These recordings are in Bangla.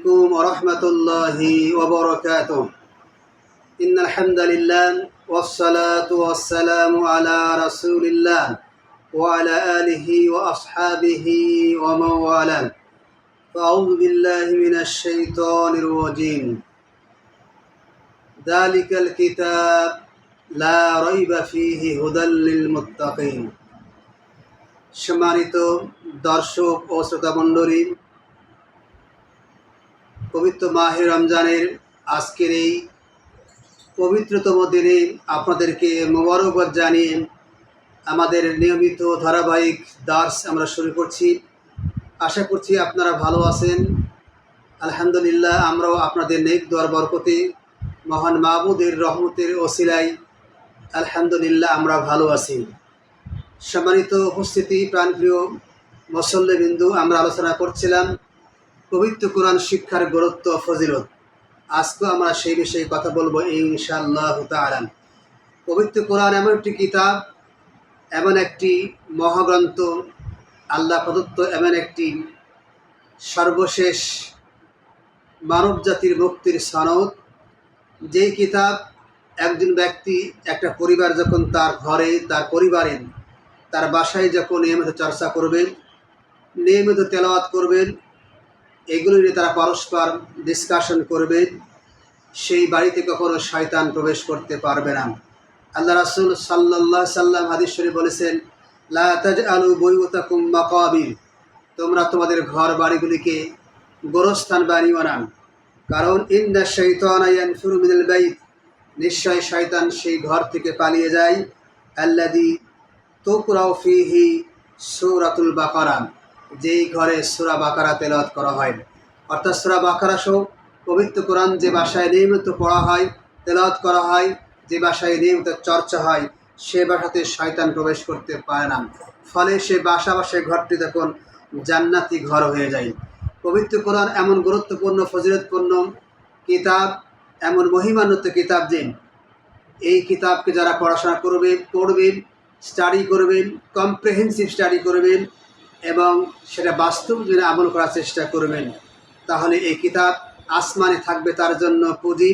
عليكم ورحمة الله وبركاته إن الحمد لله والصلاة والسلام على رسول الله وعلى آله وأصحابه ومن والاه فأعوذ بالله من الشيطان الرجيم ذلك الكتاب لا ريب فيه هدى للمتقين সম্মানিত দর্শক ও শ্রোতামণ্ডলী পবিত্র মাহে রমজানের আজকের এই পবিত্রতম দিনে আপনাদেরকে মোবারকবাদ জানিয়ে আমাদের নিয়মিত ধারাবাহিক দাস আমরা শুরু করছি। আশা করছি আপনারা ভালো আছেন। আলহামদুলিল্লাহ আমরাও আপনাদের নেক দোয়ার বরকতে মহান মাহবুদের রহমতের ওসিলাই আলহামদুলিল্লাহ আমরা ভালো আছি। সম্মানিত উপস্থিতি, প্রাণপ্রিয় মুসল্লিবিন্দু, আমরা আলোচনা করছিলাম পবিত্র কোরআন শিক্ষার গুরুত্ব ফজিলত। আজকেও আমরা সেই বিষয়ে কথা বলব ইনশাআল্লাহ তাআলা। পবিত্র কোরআন এমন একটি কিতাব, এমন একটি মহাগ্রন্থ, আল্লাহ প্রদত্ত এমন একটি সর্বশেষ মানব জাতির মুক্তির সনদ। যেই কিতাব একজন ব্যক্তি, একটা পরিবার যখন তার ঘরে, তার পরিবারে, তার বাসায় যখন নিয়মিত চর্চা করবেন, নিয়মিত তেলাওয়াত করবেন এগুলো নিয়ে তারা পরস্পর ডিসকাশন করবে। সেই বাড়িতে কখনো শয়তান প্রবেশ করতে পারবে না। আল্লাহ রাসুল সাল্লাহ সাল্লাম হাদিশ্বরী বলেছেন, লা তাজ আলু বইতাকুম মাকাবির। তোমরা তোমাদের ঘর বাড়িগুলিকে গোরস্থান বানিও না। কারণ ইন্দা শৈতান নিশ্চয় শয়তান সেই ঘর থেকে পালিয়ে যায়। আল্লাদি তুকরাও ফিহি সৌরাতুল বাকারা। যেই ঘরে সুরা বাকারা তেলাওয়াত করা হয় অর্থাৎ সুরা বাকারা সহ পবিত্র কোরআন যে বাসায় নিয়মিত পড়া হয়, তেলাওয়াত করা হয়, যে বাসায় নিয়মিত চর্চা হয়, সে বাসাতে শয়তান প্রবেশ করতে পারে না। ফলে সে বাসা বাসায় ঘরটি তখন জান্নাতি ঘর হয়ে যায়। পবিত্র কোরআন এমন গুরুত্বপূর্ণ, ফজিলতপূর্ণ কিতাব, এমন মহিমান্বিত কিতাব যে এই কিতাবকে যারা পড়াশোনা করবে, পড়বেন স্টাডি করবেন কম্প্রেহেন্সিভ স্টাডি করবেন এবং সেটা বাস্তব জন্য আমল করার চেষ্টা করবেন, তাহলে এই কিতাব আসমানে থাকবে তার জন্য পুঁজি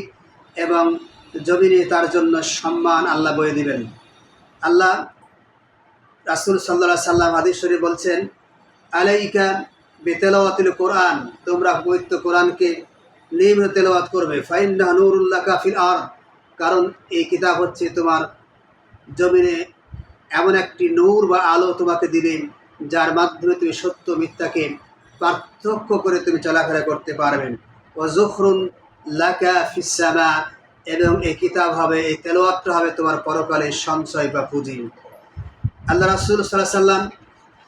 এবং জমিনে তার জন্য সম্মান আল্লাহ বয়ে দিবেন। আল্লাহ রাসুল সাল্লা সাল্লাম আদিশ্বরী বলছেন, আলাইকা বেতেলাওয়াতিল কোরআন, তোমরা পবিত্র কোরআনকে নিয়মিত তেলাওয়াত করবে। ফাইন্না নুরুল্লাহ কাফিল আর কারণ এই কিতাব হচ্ছে তোমার জমিনে এমন একটি নূর বা আলো তোমাকে দিবেন যার মাধ্যমে তুমি সত্য মিথ্যাকে পার্থক্য করে তুমি চলাফেরা করতে পারবেন। ও জখরুন লাকা ফিসামা এবং এই কিতাব হবে, এই তেলোয়াতটা হবে তোমার পরকালের সঞ্চয় বা পুঁজি। আল্লাহ রাসুল সাল্লাহ সাল্লাম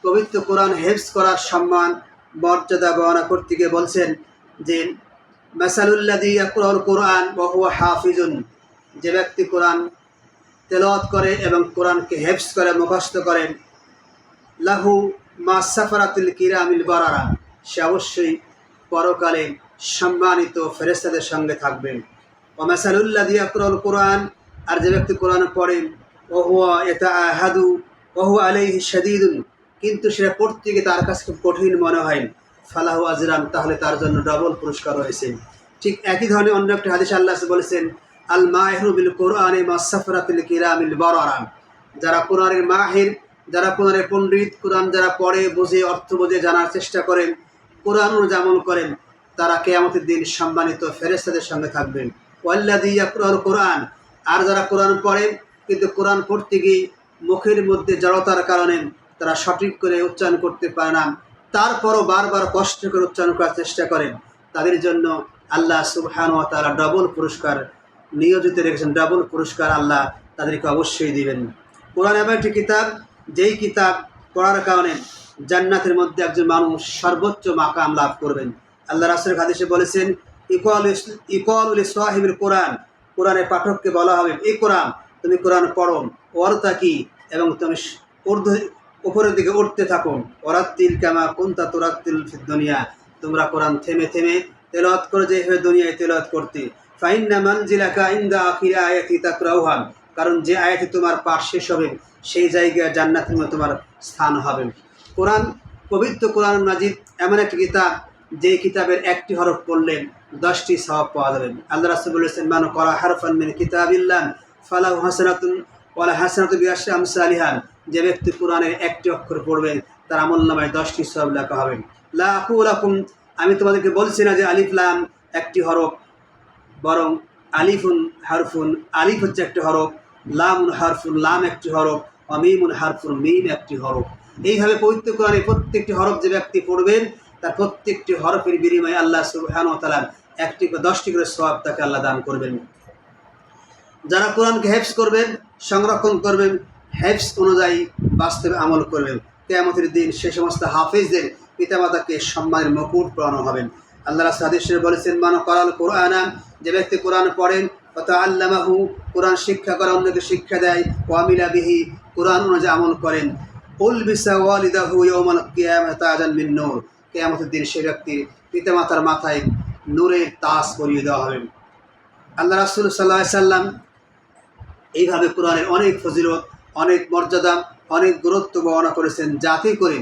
পবিত্র কোরআন হেফস করার সম্মান, মর্যাদা বর্ণনা করতে গিয়ে বলছেন যে মাসালুল্লাদি আকুল কোরআন বহু হাফিজুন। যে ব্যক্তি কোরআন তেলাওয়াত করে এবং কোরআনকে হেফস করে, মুখস্থ করেন লাহু মা সাফারাতুল কিরামিল বারারা। সে অবশ্যই পরকালে সম্মানিত ফেরেস্তাদের সঙ্গে থাকবেন ও মাসালুল্লাহ দিয়াকুল কোরআন, আর যে ব্যক্তি কোরআন পড়েন, ওহুয়া এটা আহাদু ওহু আলাইহি শাদিদুন, কিন্তু সেটা পড়তে গিয়ে তার কাছে খুব কঠিন মনে হয়। ফালাহু আজরান, তাহলে তার জন্য ডবল পুরস্কার রয়েছে। ঠিক একই ধরনের অন্য একটা হাদিস আল্লাহ বলেছেন আল মাহরু বিল কোরআনে মা সাফরাতুল কিরামিল বারারা। যারা কোরআনের মাহির যারা কোরআনের পণ্ডিত, কোরআন যারা পড়ে, বোঝে, অর্থ বোঝে, জানার চেষ্টা করেন, কোরআন যেমন করেন, তারা কেয়ামতের দিন সম্মানিত ফেরেস্তাদের সঙ্গে থাকবেন। ওয়াল্লাদি ইয়াকুল কোরআন আর যারা কোরআন পড়েন, কিন্তু কোরআন পড়তে গিয়ে মুখের মধ্যে জড়তার কারণে তারা সঠিক করে উচ্চারণ করতে পারে না, তারপরও বারবার কষ্ট করে উচ্চারণ করার চেষ্টা করেন। তাদের জন্য আল্লাহ সুবহান ও তারা ডবল পুরস্কার, নিয়োজিত রেখেছেন। ডবল পুরস্কার আল্লাহ তাদেরকে অবশ্যই দিবেন। কোরআন এমন একটি কিতাব যেই কিতাব পড়ার কারণে জান্নাতের মধ্যে একজন মানুষ সর্বোচ্চ মাকাম লাভ করবেন। আল্লাহ রাসুল হাদিসে বলেছেন ইকল ইকল সোহাহিবের কোরআন। কোরআনের পাঠককে বলা হবে, এই কোরআন তুমি কোরআন পড়ো অর্থা কি? এবং তুমি উর্ধ উপরের দিকে উঠতে থাকো। ওরাত্তিল কামা কুন্তা তোরাত্তিল দুনিয়া। তোমরা কোরআন থেমে থেমে তেলাওয়াত করে, যেভাবে দুনিয়ায় তেলাওয়াত করতে। ফাইন্না মানজিলাকা ইন্দা আখির আয়াতি তাকরাউহান কারণ যে আয়াতে তোমার পাঠ শেষ হবে, সেই জায়গায় জান্নাতের মধ্যে তোমার স্থান হবে। কোরআন, পবিত্র কোরআন মাজিদ এমন একটি কিতাব, যে কিতাবের একটি হরফ পড়লেন দশটি সওয়াব পাওয়া যাবে। আল্লাহ রাসুল বলেছেন, মান করা হারফান মিন কিতাবিল্লাহ, ফালাহু হাসানাতুন ওয়ালা হাসানাতু আমসালিহা যে ব্যক্তি কোরআনের একটি অক্ষর পড়বেন তার আমল নামায় দশটি সওয়াব লেখা হবে। লা আকুলাকুম আমি তোমাদেরকে বলছি না যে আলিফ, লাম একটি হরফ, বরং আলিফুন হারফুন, আলিফ হচ্ছে একটি হরফ। লামুন হারফুন লাম একটি হরফ, অমিমুন হারফুন মিম একটি হরফ। এইভাবে পবিত্র কোরআনে প্রত্যেকটি হরফ যে ব্যক্তি পড়বেন, তার প্রত্যেকটি হরফের বিনিময়ে আল্লাহ তাআলা একটি করে দশটি করে সওয়াব তাকে আল্লাহ দান করবেন। যারা কোরআনকে হেফস করবেন, সংরক্ষণ করবেন হেফস অনুযায়ী বাস্তবে আমল করবেন, কেয়ামতের দিন সে সমস্ত হাফেজদের পিতামাতাকে সম্মানের মুকুট পড়ানো হবেন আল্লাহ সাদিসের বলেছেন, মান করাল কোরআন যে ব্যক্তি কোরআন পড়েন অত আল্লামাহু কোরআন শিক্ষা করে, অন্যকে শিক্ষা দেয়, ওয়ামিলা বিহি কোরআন অনুযায়ী আমল করেন। উল বিসা ওয়ালিদাহু ইয়ৌমাল কেয়ামতের দিন সে ব্যক্তির পিতামাতার মাথায় নূরের তাস করিয়ে দেওয়া হবে। আল্লাহ রাসুল সাল্লাহ সাল্লাম এইভাবে কোরআনের অনেক ফজিলত, অনেক মর্যাদা, অনেক গুরুত্ব বর্ণনা করেছেন যাতে করে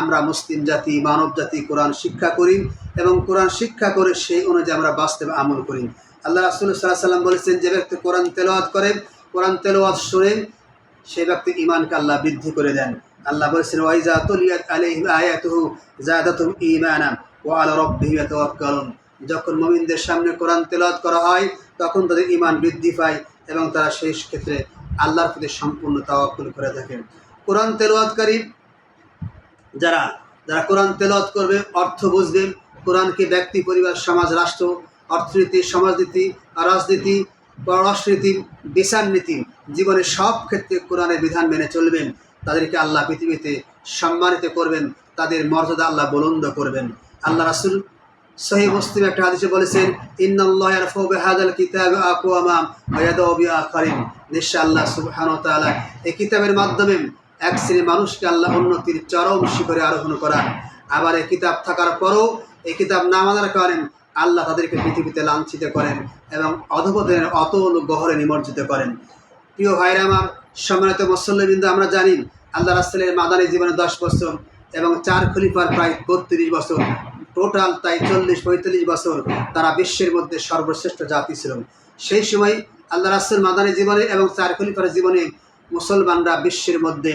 আমরা মুসলিম জাতি, মানব জাতি, কোরআন শিক্ষা করি এবং কোরআন শিক্ষা করে সেই অনুযায়ী আমরা বাস্তবে আমল করি। আল্লাহ রাসুল সাল্লাহ সাল্লাম বলেছেন, যে ব্যক্তি কোরআন তেলাওয়াত করে, কোরআন তেলাওয়াত শোনেন সে ব্যক্তি ইমানকে আল্লাহ বৃদ্ধি করে দেন। আল্লাহ বলেছেন ওয়াইজা তলিয়াত আলাইহিম আয়াতুহু জাদাতুম ঈমানা ওয়া আলা রাব্বিহিম ইয়াতাওয়াক্কালুন। যখন মুমিনদের সামনে কোরআন তেলাওয়াত করা হয়, তখন তাদের ইমান বৃদ্ধি পায় এবং তারা সেই ক্ষেত্রে আল্লাহর প্রতি সম্পূর্ণ তাওয়াক্কুল করে থাকেন কোরআন তেলাওয়াতকারী যারা যারা কোরআন তেলাওয়াত করবে, অর্থ বুঝবে, কোরআনকে ব্যক্তি, পরিবার, সমাজ, রাষ্ট্র, অর্থনীতি, সমাজনীতি, রাজনীতি, পররাষ্ট্রনীতি বিচার নীতি জীবনের সব ক্ষেত্রে কোরআনের বিধান মেনে চলবেন। তাদেরকে আল্লাহ পৃথিবীতে সম্মানিত করবেন, তাদের মর্যাদা আল্লাহ বুলন্দ করবেন। আল্লাহ রাসুল সহি মুসলিম একটা হাদিসে বলেছেন নিশ্চয় আল্লাহ সুবহানাহু এই কিতাবের মাধ্যমে এক শ্রেণির মানুষকে আল্লাহ উন্নতির চরম শিখরে আরোহণ করান। আবার এই কিতাব থাকার পরও এই কিতাব না মানার কারণে আল্লাহ তাদেরকে পৃথিবীতে লাঞ্ছিত করেন এবং অধপতনের অতল গহরে নিমজ্জিত করেন। প্রিয় ভাইরা আমার, সম্মানিত মুসল্লিবৃন্দ, আমরা জানি আল্লাহ রাসেলের মাদানী জীবনে দশ বছর এবং চার খলিফার প্রায় বত্রিশ বছর। টোটাল তাই চল্লিশ, পঁয়তাল্লিশ বছর তারা বিশ্বের মধ্যে সর্বশ্রেষ্ঠ জাতি ছিল। সেই সময় আল্লাহ রাসেল মাদানী জীবনে এবং চার খলিফার জীবনে মুসলমানরা বিশ্বের মধ্যে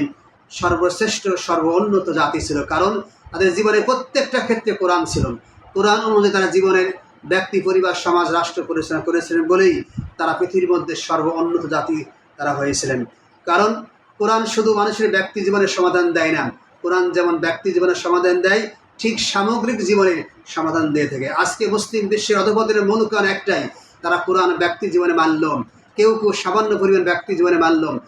সর্বশ্রেষ্ঠ, সর্বোন্নত জাতি ছিল। কারণ তাদের জীবনে প্রত্যেকটা ক্ষেত্রে কোরআন ছিল। কোরআন অনুযায়ী তারা জীবনের ব্যক্তি, পরিবার, সমাজ, রাষ্ট্র পরিচালনা করেছিলেন বলেই তারা পৃথিবীর মধ্যে সর্বোন্নত জাতি তারা হয়েছিলেন। কারণ কোরআন শুধু মানুষের ব্যক্তি জীবনের সমাধান দেয় না। কোরআন যেমন ব্যক্তি জীবনের সমাধান দেয়, ঠিক সামগ্রিক জীবনে সমাধান দিয়ে থাকে। আজকে মুসলিম বিশ্বের অধপতনের মূল কারণ একটাই, তারা কোরআন ব্যক্তি জীবনে মানল। কেউ কেউ সামান্য পরিমাণ ব্যক্তি জীবনে মানল।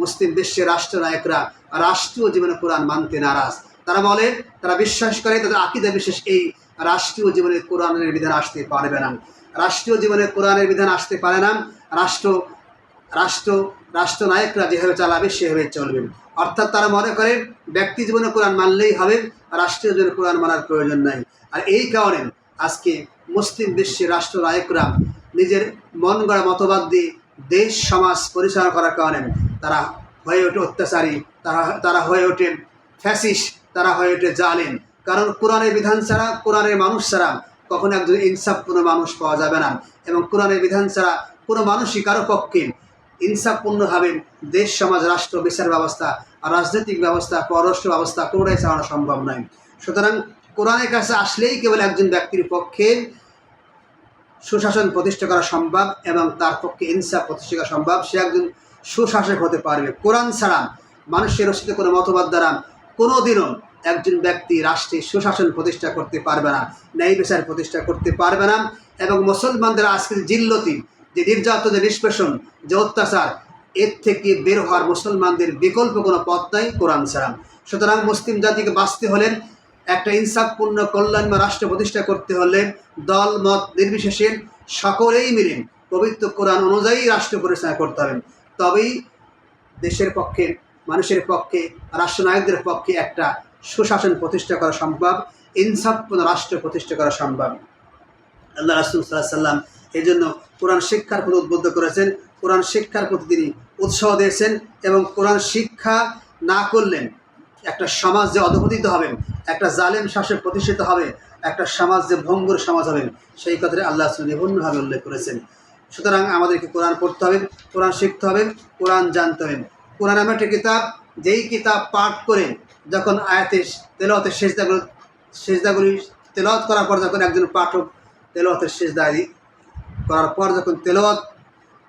মুসলিম বিশ্বের রাষ্ট্রনায়করা রাষ্ট্রীয় জীবনে কোরআন মানতে নারাজ। তারা বলে, তারা বিশ্বাস করে, তাদের আকিদা বিশেষ এই রাষ্ট্রীয় জীবনে কোরআনের বিধান আসতে পারবে না। রাষ্ট্রীয় জীবনে কোরআনের বিধান আসতে পারে না। রাষ্ট্র রাষ্ট্র, রাষ্ট্রনায়করা যেভাবে চালাবে, সেভাবে চলবে। অর্থাৎ তারা মনে করে, ব্যক্তি জীবনে কোরআন মানলেই হবে, রাষ্ট্রীয় জীবনে কোরআন মানার প্রয়োজন নাই। আর এই কারণে আজকে মুসলিম বিশ্বের রাষ্ট্রনায়করা নিজের মন গড়া মতবাদ দিয়ে দেশ, সমাজ পরিচালনা করার কারণে তারা হয়ে ওঠে অত্যাচারী, তারা তারা হয়ে ওঠে ফ্যাসিস তারা হয়ে ওঠে জালেন কারণ কোরআনের বিধান ছাড়া, কোরআনের মানুষ ছাড়া কখনো একজন ইনসাফপূর্ণ মানুষ পাওয়া যাবে না। এবং কোরআনের বিধান ছাড়া কোনো মানুষই কারও পক্ষে ইনসাফপূর্ণভাবে দেশ, সমাজ, রাষ্ট্র, বিচার ব্যবস্থা রাজনৈতিক ব্যবস্থা, পররাষ্ট্র ব্যবস্থা কোনোটাই চালানো সম্ভব নয়। সুতরাং কোরআনের কাছে আসলেই কেবল একজন ব্যক্তির পক্ষে সুশাসন প্রতিষ্ঠা করা সম্ভব এবং তার পক্ষে ইনসাফ প্রতিষ্ঠা করা সম্ভব। সে একজন সুশাসক হতে পারবে। কোরআন ছাড়া মানুষের রচিত কোনো মতবাদ দ্বারা কোনোদিনও একজন ব্যক্তি রাষ্ট্রে সুশাসন প্রতিষ্ঠা করতে পারবে না, ন্যায় বিচার প্রতিষ্ঠা করতে পারবে না এবং মুসলমানদের আজকের জিল্লতি, যে নির্যাতন যে নিষ্পেষণ, যে অত্যাচার, এর থেকে বের হওয়ার মুসলমানদের বিকল্প কোনো পথ নাই কোরআন ছাড়া। সুতরাং মুসলিম জাতিকে বাঁচতে হলেন একটা ইনসাফপূর্ণ, কল্যাণময় রাষ্ট্র প্রতিষ্ঠা করতে হলে দল, মত, নির্বিশেষে সকলেই মিলে পবিত্র কোরআন অনুযায়ী রাষ্ট্র পরিচালনা করতে হবে। তবেই দেশের পক্ষে, মানুষের পক্ষে রাষ্ট্রনায়কদের পক্ষে একটা সুশাসন প্রতিষ্ঠা করা সম্ভব ইনসাফপূর্ণ রাষ্ট্র প্রতিষ্ঠা করা সম্ভব। আল্লাহ রাসুল সাল্লাহ সাল্লাম এই জন্য কোরআন শিক্ষার প্রতি উদ্বুদ্ধ করেছেন, কোরআন শিক্ষার প্রতি তিনি উৎসাহ দিয়েছেন এবং কোরআন শিক্ষা না করলেন একটা সমাজ যে অধপতিত হবে, একটা জালেম শাসক প্রতিষ্ঠিত হবে, একটা সমাজ যে ভঙ্গুর সমাজ হবেন সেই কথাটি আল্লাহ নিবন্ধভাবে উল্লেখ করেছেন। সুতরাং আমাদেরকে কোরআন পড়তে হবে, কোরআন শিখতে হবে, কোরআন জানতে হবে। কোরআন এমন একটা কিতাব, যেই কিতাব পাঠ করে যখন আয়াতের তেলতের সেজদাগুলো, সেজদাগুলি তেলাওয়াত করার পর যখন একজন পাঠক তেলাওয়াতের সেজদা করার পর যখন তেলাওয়াত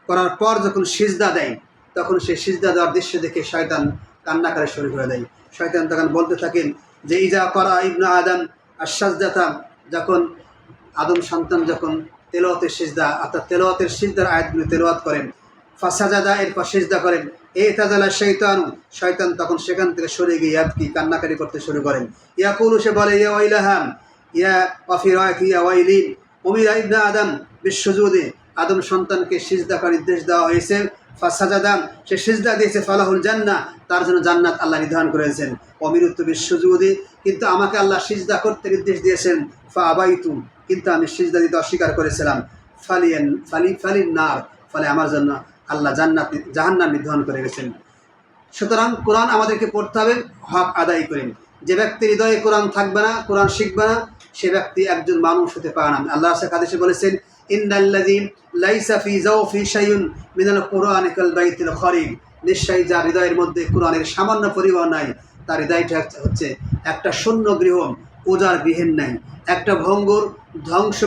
করার পর যখন সিজদা দেয়, তখন সে সিজদা দেওয়ার দৃশ্য দেখে শয়তান কান্নাকারে শুরু করে দেয় শয়তান তখন বলতে থাকেন যে, ইজা করা ইবনা আদম আর সাজদাতা যখন আদম সন্তান যখন তেলাওয়াতের সিজদা, অর্থাৎ তেলাওয়াতের সিজদার আয়াতগুলি তেলাওয়াত করেন। ফাসাজাদা, এরপর সিজদা করেন। এ তাজালা শৈতানু শয়তান তখন সেখান থেকে সরে গিয়ে ইয়াবকি কান্নাকারি করতে শুরু করেন। ইয়াকুলু, সে বলে, ইয়া ওয়াইলাহাম ইয়া অফিরাক ইয়া ওয়াইলিন, উমিরা ইবনা আদম বিশ্বজুদে আদম সন্তানকে সিজদা করার নির্দেশ দেওয়া হয়েছে। ফাসাজাদাম সে সিজদা দিয়েছে ফালাহুল জান্না তার জন্য জান্নাত আল্লাহ নির্ধারণ করেছেন। অমিরুত্ব বিশ্বজুদে কিন্তু আমাকে আল্লাহ সিজদা করতে নির্দেশ দিয়েছেন। ফা আবাইতুম কিন্তু আমি সিজদা দিতে অস্বীকার করেছিলাম। ফালিয়েন, ফালি, ফালিন নার, ফলে আমার জন্য আল্লাহ জান্নাত, জাহান্নাম নির্ধারণ করে গেছেন সুতরাং কোরআন আমাদেরকে পড়তে হবে, হক আদায় করেন যে ব্যক্তির হৃদয়ে কোরআন থাকবে না, কোরআন শিখবে না, সে ব্যক্তি একজন মানুষ হতে পারে না। আল্লাহ হাদিসে বলেছেন ইন্দাল্লাযীম লাইসা ফি জাওফি শাইউন মিনাল খরিব। নিশ্চয়ই যার হৃদয়ের মধ্যে কোরআনের সামান্য পরিমাণ নাই, তার হৃদয়টা হচ্ছে একটা শূন্য গৃহ। উজার গৃহের নাই। একটা ভঙ্গুর ধ্বংস,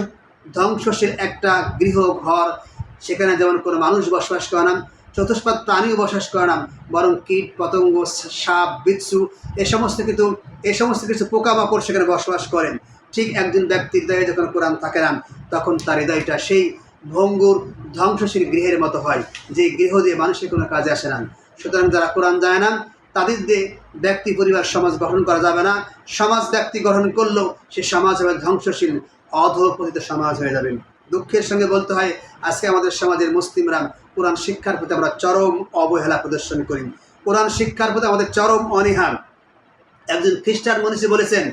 ধ্বংসশীল একটা গৃহ ঘর সেখানে যেমন কোনো মানুষ বসবাস করে না, চতুষ্পাদ প্রাণীও বসবাস করে না, বরং কীট, পতঙ্গ, সাপ, বিচ্ছু, এ সমস্ত কিছু, এ সমস্ত কিছু পোকামাকড় সেখানে বসবাস করেন। ঠিক একজন ব্যক্তির হৃদয়ে যখন কোরআন থাকে না, তখন তার হৃদয়টা সেই ভঙ্গুর ধ্বংসশীল গৃহের মতো হয়, যে গৃহ দিয়ে মানুষের কোনো কাজে আসে না। সুতরাং যারা কোরআন যায় না তাদের দিয়ে ব্যক্তি, পরিবার, সমাজ গঠন করা যাবে না। সমাজ ব্যক্তি গঠন করলেও সে সমাজ হবে ধ্বংসশীল, অধপতিত সমাজ হয়ে যাবে। দুঃখের সঙ্গে বলতে হয়, আজকে আমাদের সমাজের মুসলিমরা কোরআন শিক্ষার প্রতি আমরা চরম অবহেলা প্রদর্শন করি। কোরআন শিক্ষার প্রতি আমাদের চরম অনীহা। একজন খ্রিস্টান মনীষী বলেছেন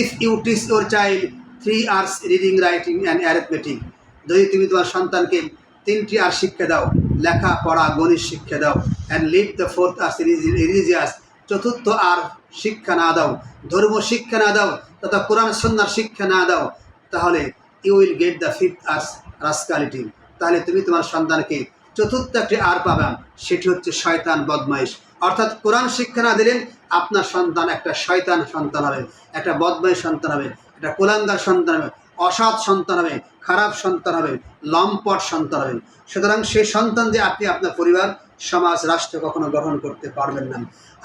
if you teach your child three R's reading writing and arithmetic যদি তুমি তোমার সন্তানকে তিনটি আর শিক্ষা দাও লেখা পড়া গণিত শিক্ষা দাও and lead the fourth R's religious চতুর্থ আর শিক্ষা না দাও, ধর্ম শিক্ষা না দাও, তথা কোরআন সন্ন্যার শিক্ষা না দাও, তাহলে you will get the fifth R's rascality তাহলে তুমি তোমার সন্তানকে চতুর্থ একটি আর পাবা, সেটি হচ্ছে শয়তান বদমাইশ। অর্থাৎ কোরআন শিক্ষা না দিলেন, আপনার সন্তান একটা শয়তান সন্তান হবে, একটা বদমাইশ সন্তান হবে, একটা কোলাঙ্গার সন্তান হবে, অসৎ সন্তান হবে খারাপ সন্তান হবে, লম্পট সন্তান হবে। সুতরাং সেই সন্তান যে আপনি আপনার পরিবার, সমাজ, রাষ্ট্র কখনো গ্রহণ করতে পারবেন না।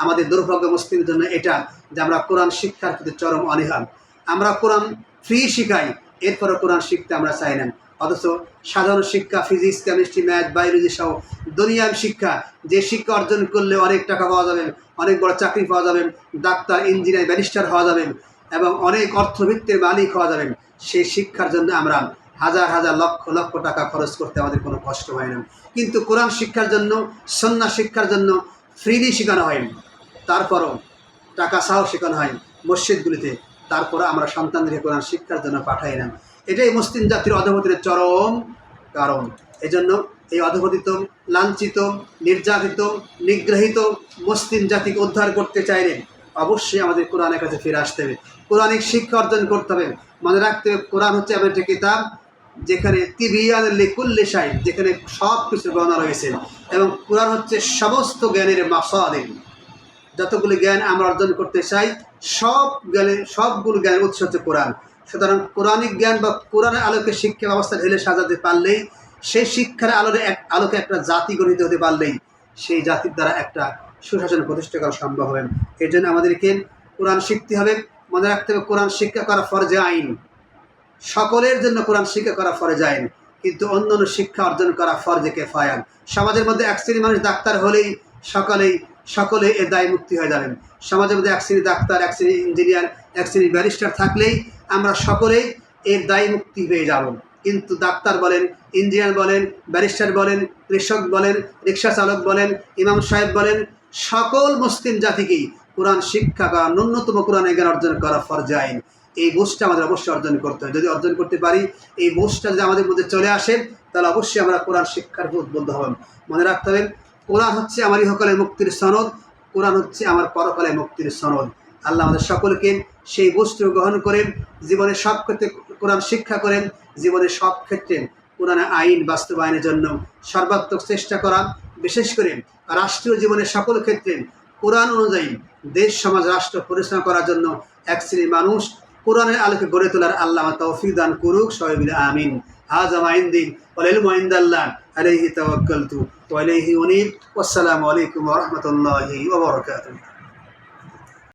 আমাদের দুর্ভাগ্য মুসলিমের জন্য এটা যে আমরা কোরআন শিক্ষার প্রতি চরম অনীহা। আমরা কোরআন ফ্রি শিখাই এরপরে কোরআন শিখতে আমরা চাই না। অথচ সাধারণ শিক্ষা, ফিজিক্স, কেমিস্ট্রি, ম্যাথ, বায়োলজি সহ দুনিয়ার শিক্ষা, যে শিক্ষা অর্জন করলে অনেক টাকা পাওয়া যাবে, অনেক বড় চাকরি পাওয়া যাবে, ডাক্তার, ইঞ্জিনিয়ার, ব্যারিস্টার হওয়া যাবে এবং অনেক অর্থভিত্তির মালিক হওয়া যাবেন সেই শিক্ষার জন্য আমরা হাজার হাজার লক্ষ লক্ষ টাকা খরচ করতে আমাদের কোনো কষ্ট হয় না। কিন্তু কোরআন শিক্ষার জন্য সন্না শিক্ষার জন্য ফ্রিলি শেখানো হয় তারপরও টাকা সহ শেখানো হয় মসজিদগুলিতে। তারপরে আমরা সন্তানদের কোরআন শিক্ষার জন্য পাঠাই না। এটাই মুসলিম জাতির অধপতির চরম কারণ। এজন্য এই অধপতিত, লাঞ্ছিত, নির্যাতিত, নিগ্রহিত মুসলিম জাতিকে উদ্ধার করতে চাইলেন অবশ্যই আমাদের কোরআনের কাছে ফিরে আসতে হবে। কোরআনিক শিক্ষা অর্জন করতে হবে। মনে রাখতে হবে কোরআন হচ্ছে এমন একটি কিতাব যেখানে যেখানে সব কিছু গণনা রয়েছে। এবং কোরআন হচ্ছে সমস্ত জ্ঞানের মাসাদিন যতগুলি জ্ঞান আমরা অর্জন করতে চাই, সব জ্ঞানের সবগুলো জ্ঞানের উৎস হচ্ছে কোরআন। সুতরাং কোরআনিক জ্ঞান বা কোরআনের আলোকে শিক্ষা ব্যবস্থা ঢেলে সাজাতে পারলেই, সেই শিক্ষার আলোরে এক আলোকে একটা জাতি গঠিত হতে পারলেই, সেই জাতির দ্বারা একটা সুশাসন প্রতিষ্ঠা করা সম্ভব হবে। এর জন্য আমাদেরকে কোরআন শিখতে হবে। মনে রাখতে হবে কোরআন শিক্ষা করা ফরজে আইন। সকলের জন্য কোরআন শিক্ষা করা ফরজে আইন, কিন্তু অন্য অন্য শিক্ষা অর্জন করা ফরজে কেফায়ান সমাজের মধ্যে এক শ্রেণির মানুষ ডাক্তার হলেই সকলেই সকলে এর দায় মুক্তি হয়ে যাবেন। সমাজের মধ্যে এক শ্রেণি ডাক্তার, এক শ্রেণি ইঞ্জিনিয়ার, এক শ্রেণি ব্যারিস্টার থাকলেই আমরা সকলেই এর দায় মুক্তি পেয়ে যাব। কিন্তু ডাক্তার বলেন, ইঞ্জিনিয়ার বলেন, ব্যারিস্টার বলেন, কৃষক বলেন, রিক্সা চালক বলেন, ইমাম সাহেব বলেন, সকল মুসলিম জাতিকেই কোরআন শিক্ষা বা ন্যূনতম কোরআন জ্ঞান অর্জন করা ফরজে আইন। এই বোঝটা আমাদের অবশ্যই অর্জন করতে হবে যদি অর্জন করতে পারি, এই বোঝটা যদি আমাদের মধ্যে চলে আসে, তাহলে অবশ্যই আমরা কোরআন শিক্ষার উদ্বুদ্ধ হবেন মনে রাখতে হবে, কোরআন হচ্ছে আমার ইহকালের মুক্তির সনদ, কোরআন হচ্ছে আমার পরকালের মুক্তির সনদ। আল্লাহ আমাদের সকলকে সেই বস্তু গ্রহণ করেন, জীবনের সব ক্ষেত্রে কোরআন শিক্ষা করেন, জীবনের সব ক্ষেত্রে কোরআনের আইন বাস্তবায়নের জন্য সর্বাত্মক চেষ্টা করা, বিশেষ করে রাষ্ট্রীয় জীবনের সকল ক্ষেত্রে কোরআন অনুযায়ী দেশ, সমাজ, রাষ্ট্র পরিচালনা করার জন্য এক শ্রেণির মানুষ কোরআনের আলোকে গড়ে তোলার আল্লাহ তৌফিক দান করুক সহবিল আমিন। হাজা মাইন্দিন ওয়ালাইল মাইন্দাল্লাহ, আলাইহি ওয়ালাইহি আসসালামু আলাইকুম ওয়া